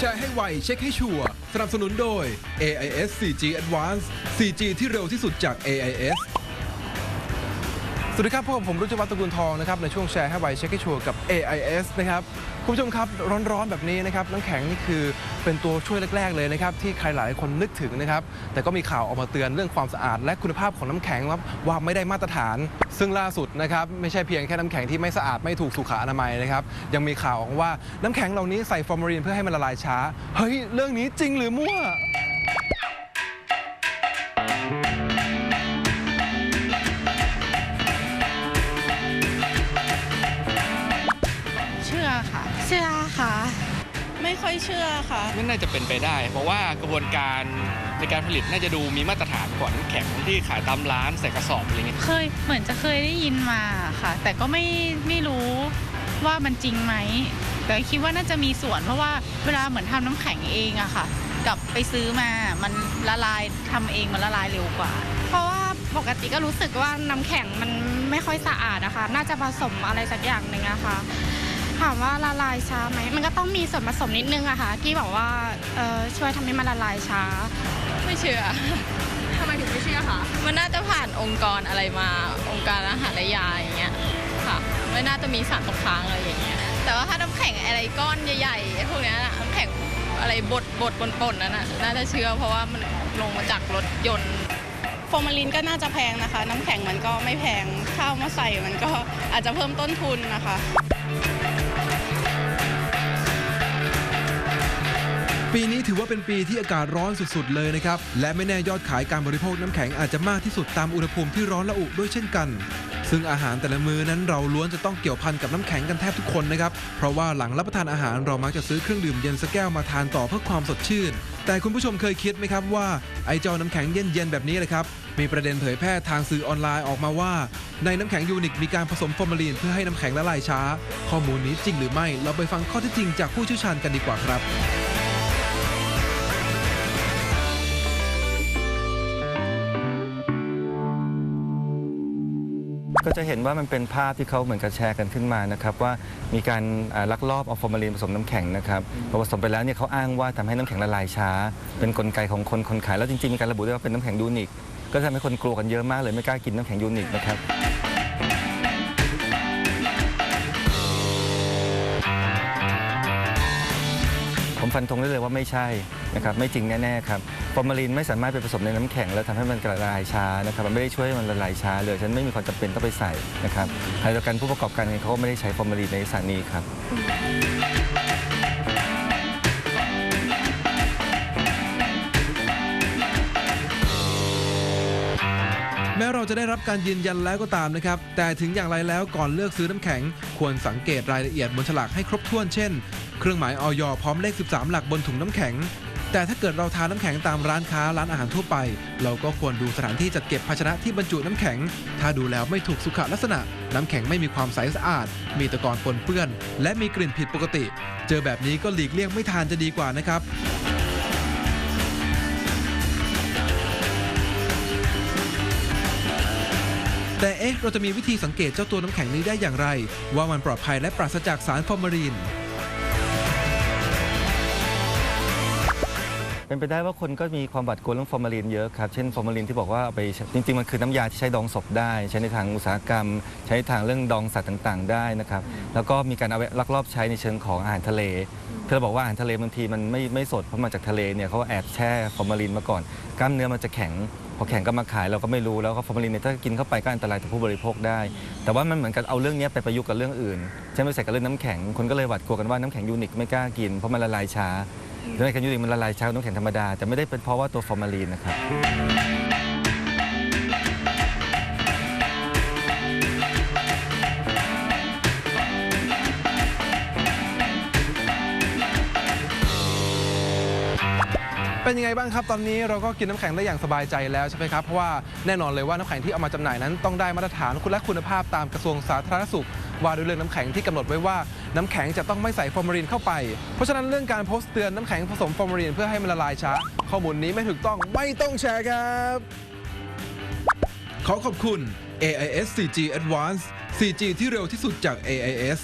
แชร์ให้ไวเช็คให้ชัวร์สนับสนุนโดย AIS 4G Advance 4G ที่เร็วที่สุดจาก AIS สวัสดีครับพบกับผมรุจวัฒน์ตระกูลทองนะครับในช่วงแชร์ให้ไวเช็คให้ชัวร์กับ AIS นะครับคุณผู้ชมครับร้อนๆแบบนี้นะครับน้ำแข็งนี่คือเป็นตัวช่วยแรก ๆ เลยนะครับที่ใครหลายคนนึกถึงนะครับแต่ก็มีข่าวออกมาเตือนเรื่องความสะอาด และคุณภาพของน้ำแข็งครับว่าไม่ได้มาตรฐาน ซึ่งล่าสุดนะครับไม่ใช่เพียงแค่น้ำแข็งที่ไม่สะอาดไม่ถูกสุขอนามัยนะครับยังมีข่าวออกว่าน้ำแข็งเหล่านี้ใส่ฟอร์มาลีนเพื่อให้มันละลายช้า เฮ้ยเรื่องนี้จริงหรือมั่ว ไม่ค่อยเชื่อค่ะ ไม่น่าจะเป็นไปได้ เพราะว่ากระบวนการในการผลิตน่าจะดูมีมาตรฐานกว่าน้ำแข็งที่ขายตามร้านใส่กระสอบอะไรเงี้ยเคยเหมือนจะเคยได้ยินมาค่ะ แต่ก็ไม่ไม่รู้ว่ามันจริงไหม แต่คิดว่าน่าจะมีส่วนเพราะว่าเวลาเหมือนทำน้ำแข็งเองอะค่ะ กับไปซื้อมามันละลายทำเองมันละลายเร็วกว่า เพราะว่าปกติก็รู้สึกว่าน้ำแข็งมันไม่ค่อยสะอาดนะคะ น่าจะผสมอะไรสักอย่างหนึ่งอะค่ะ ถามว่าละลายช้าไหมมันก็ต้องมีส่วนผสมนิดนึงอะค่ะที่บอกว่าเอ่อช่วยทำให้มันละลายช้า ไม่เชื่อทำไมถึงไม่เชื่อคะมันน่าจะผ่านองค์กรอะไรมาองค์การอาหารและยาอย่างเงี้ยค่ะไม่น่าจะมีสารตกค้างอะไรอย่างเงี้ยแต่ว่าถ้าน้ำแข็งอะไรก้อนใหญ่ๆไอ้พวกเนี้ยน่ะน้ำแข็งอะไรบดบดปนๆนั่นน่ะน่าจะเชื่อเพราะว่ามันลงมาจากรถยนต์ฟอร์มาลินก็น่าจะแพงนะคะ น้ำแข็งมันก็ไม่แพงข้าวมาใส่มันก็อาจจะเพิ่มต้นทุนนะคะ ปีนี้ถือว่าเป็นปีที่อากาศร้อนสุดๆ เลยนะครับ และไม่แน่ยอดขายการบริโภคน้ำแข็งอาจจะมากที่สุดตามอุณหภูมิที่ร้อนระอุด้วยเช่นกัน ซึ่งอาหารแต่ละมื้อนั้นเราล้วนจะต้องเกี่ยวพันกับน้ำแข็งกันแทบทุกคนนะครับ เพราะว่าหลังรับประทานอาหารเรามักจะซื้อเครื่องดื่มเย็นสักแก้วมาทานต่อเพื่อความสดชื่น แต่คุณผู้ชมเคยคิดไหมครับว่าไอเจ้าน้ำแข็งเย็นๆแบบนี้เลยครับมีประเด็นเผยแพร่ทางสื่อออนไลน์ออกมาว่า ในน้ำแข็งยูนิคมีการผสมฟอร์มาลีนเพื่อให้น้ำแข็งละลายช้า ข้อมูลนี้จริงหรือไม่ เราไปฟังข้อเท็จจริงจากผู้เชี่ยวชาญกันดีกว่าครับ ก็จะเห็นว่ามันเป็นภาพที่เขาเหมือนกับแชร์กันขึ้นมานะครับว่ามีการลักลอบเอาฟอร์มาลีนผสมน้ำแข็งนะครับพอผสมไปแล้วเนี่ยเขาอ้างว่าทำให้น้ำแข็งละลายช้า เป็นกลไกของคนคนขายแล้วจริงๆมีการระบุด้วยว่าเป็นน้ำแข็งยูนิคก็ทำให้คนกลัวกันเยอะมากเลยไม่กล้ากินน้ำแข็งยูนิคนะครับผมฟันธงได้เลยว่าไม่ใช่ นะครับไม่จริงแน่ๆครับฟอร์มาลีนไม่สามารถไปผสมในน้ำแข็งแล้วทำให้มันละลายช้านะครับมันไม่ได้ช่วยให้มันละลายช้าเลยฉันไม่มีความจำเป็นต้องไปใส่นะครับขณะเดียวกันผู้ประกอบการเองเขาก็ไม่ได้ใช้ฟอร์มาลีนในสถานีครับแม้เราจะได้รับการยืนยันแล้วก็ตามนะครับ แต่ถึงอย่างไรแล้วก่อนเลือกซื้อน้ำแข็ง ควรสังเกตรายละเอียดบนฉลากให้ครบถ้วนเช่น เครื่องหมายออยพร้อมเลข 13 หลักบนถุงน้ำแข็ง แต่ถ้าเกิดเราทานน้ำแข็งตามร้านค้าร้านอาหารทั่วไป เราก็ควรดูสถานที่จัดเก็บภาชนะที่บรรจุน้ำแข็ง ถ้าดูแล้วไม่ถูกสุขลักษณะ น้ำแข็งไม่มีความใสสะอาด มีตะกอนปนเปื้อน และมีกลิ่นผิดปกติ เจอแบบนี้ก็หลีกเลี่ยงไม่ทานจะดีกว่านะครับแต่เอ๊ะเราจะมีวิธีสังเกตเจ้าตัวน้ำแข็งนี้ได้อย่างไร ว่ามันปลอดภัยและปราศจากสารฟอร์มาลีน เป็นไปได้ว่าคนก็มีความบาดกลัวเรื่องฟอร์มาลีนเยอะครับ เช่นฟอร์มาลีนที่บอกว่าเอาไปใช้จริงๆ มันคือน้ำยาที่ใช้ดองศพได้ ใช้ในทางอุตสาหกรรม ใช้ในทางเรื่องดองสัตว์ต่างๆ ได้นะครับ แล้วก็มีการเอาไปลักลอบใช้ในเชิงของอาหารทะเลที่เราบอกว่าอาหารทะเลบางทีมันไม่ไม่สดเพราะมาจากทะเลเนี่ยเขาแอบแช่ฟอร์มาลีนมาก่อน กล้ามเนื้อมันจะแข็ง พอแข็งก็มาขายเราก็ไม่รู้แล้วก็ฟอร์มาลีนเนี่ยถ้ากินเข้าไปก็อันตรายต่อผู้บริโภคได้ แต่ว่ามันเหมือนกับเอาเรื่องนี้ไปประยุกต์กับเรื่องอื่นเช่นไปใส่กับเรื่องน้ำแข็งคนก็เลยหวาดกลัวกันว่าน้ำแข็งยูนิคไม่กล้ากินเพราะมันละลายช้าน้ำแข็งยูนิคมันละลายช้ากว่าน้ำแข็งธรรมดาแต่ไม่ได้เป็นเพราะว่าตัวฟอร์มาลีนนะครับ เป็นยังไงบ้างครับตอนนี้เราก็กินน้ำแข็งได้อย่างสบายใจแล้วใช่ไหมครับเพราะว่าแน่นอนเลยว่าน้ำแข็งที่เอามาจำหน่ายนั้นต้องได้มาตรฐานคุณและคุณภาพตามกระทรวงสาธารณสุขว่าด้วยเรื่องน้ำแข็งที่กำหนดไว้ว่าน้ำแข็งจะต้องไม่ใส่ฟอร์มาลีนเข้าไป เพราะฉะนั้นเรื่องการโพสต์เตือนน้ำแข็งผสมฟอร์มาลีนเพื่อให้มันละลายช้า ข้อมูลนี้ไม่ถูกต้องไม่ต้องแชร์ครับ ขอขอบคุณ AIS 4G Advance 4G ที่เร็วที่สุดจาก AIS